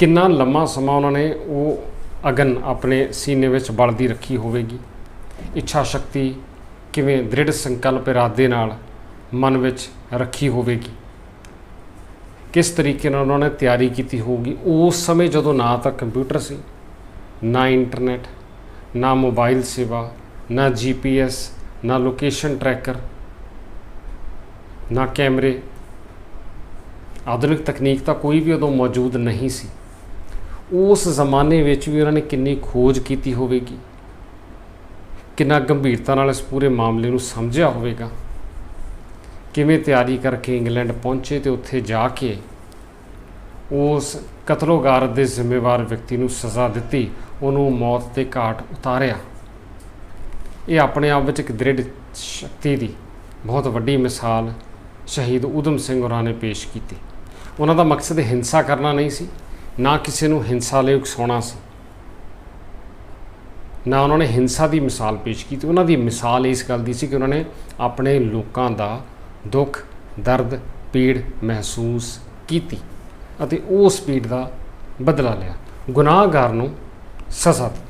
ਕਿੰਨਾ ਲੰਮਾ ਸਮਾਂ ਉਹਨਾਂ ਨੇ ਉਹ ਅਗਨ ਆਪਣੇ ਸੀਨੇ ਵਿੱਚ ਬਲਦੀ ਰੱਖੀ ਹੋਵੇਗੀ? ਇੱਛਾ ਸ਼ਕਤੀ ਕਿਵੇਂ ਦ੍ਰਿੜ ਸੰਕਲਪ ਇਰਾਦੇ ਨਾਲ ਮਨ ਵਿੱਚ ਰੱਖੀ ਹੋਵੇਗੀ? ਕਿਸ ਤਰੀਕੇ ਨਾਲ ਉਹਨਾਂ ਨੇ ਤਿਆਰੀ ਕੀਤੀ ਹੋਊਗੀ? ਉਸ ਸਮੇਂ ਜਦੋਂ ਨਾ ਤਾਂ ਕੰਪਿਊਟਰ ਸੀ, ਨਾ ਇੰਟਰਨੈਟ, ਨਾ ਮੋਬਾਈਲ ਸੇਵਾ, ਨਾ ਜੀਪੀਐਸ, ਨਾ ਲੋਕੇਸ਼ਨ ਟਰੈਕਰ, ਨਾ ਕੈਮਰੇ। ਆਧੁਨਿਕ ਤਕਨੀਕ ਤਾਂ ਕੋਈ ਵੀ ਉਦੋਂ ਮੌਜੂਦ ਨਹੀਂ ਸੀ। ਉਸ ਜ਼ਮਾਨੇ ਵਿੱਚ ਵੀ ਉਹਨਾਂ ਨੇ ਕਿੰਨੀ ਖੋਜ ਕੀਤੀ ਹੋਵੇਗੀ? ਕਿੰਨਾ ਗੰਭੀਰਤਾ ਨਾਲ ਇਸ ਪੂਰੇ ਮਾਮਲੇ ਨੂੰ ਸਮਝਿਆ ਹੋਵੇਗਾ? ਕਿਵੇਂ ਤਿਆਰੀ ਕਰਕੇ ਇੰਗਲੈਂਡ ਪਹੁੰਚੇ ਤੇ ਉੱਥੇ ਜਾ ਕੇ ਉਸ ਕਤਲੋਗਾਰਤ ਦੇ ਜ਼ਿੰਮੇਵਾਰ ਵਿਅਕਤੀ ਨੂੰ ਸਜ਼ਾ ਦਿੱਤੀ, ਉਹਨੂੰ ਮੌਤ ਦੇ ਘਾਟ ਉਤਾਰਿਆ? ਇਹ ਆਪਣੇ ਆਪ ਵਿੱਚ ਇੱਕ ਦ੍ਰਿੜ ਸ਼ਕਤੀ ਦੀ ਬਹੁਤ ਵੱਡੀ ਮਿਸਾਲ ਸ਼ਹੀਦ ਊਧਮ ਸਿੰਘ ਹੋਰਾਂ ਨੇ ਪੇਸ਼ ਕੀਤੀ। ਉਹਨਾਂ ਦਾ ਮਕਸਦ ਹਿੰਸਾ ਕਰਨਾ ਨਹੀਂ ਸੀ। ਨਾ ਕਿਸੇ ਨੂੰ ਹਿੰਸਾ ਲਈ ਉਕਸਾਉਣਾ ਸੀ। ਨਾ ਉਹਨਾਂ ਨੇ ਹਿੰਸਾ ਦੀ ਮਿਸਾਲ ਪੇਸ਼ ਕੀਤੀ। ਉਹਨਾਂ ਦੀ ਮਿਸਾਲ ਇਸ ਗੱਲ ਦੀ ਸੀ ਕਿ ਉਹਨਾਂ ਨੇ ਆਪਣੇ ਲੋਕਾਂ ਦਾ ਦੁੱਖ, ਦਰਦ, ਪੀੜ ਮਹਿਸੂਸ ਕੀਤੀ ਅਤੇ ਉਸ ਪੀੜ ਦਾ ਬਦਲਾ ਲਿਆ। ਗੁਨਾਹਗਾਰ ਨੂੰ ਸਜ਼ਾ ਦਿੱਤੀ।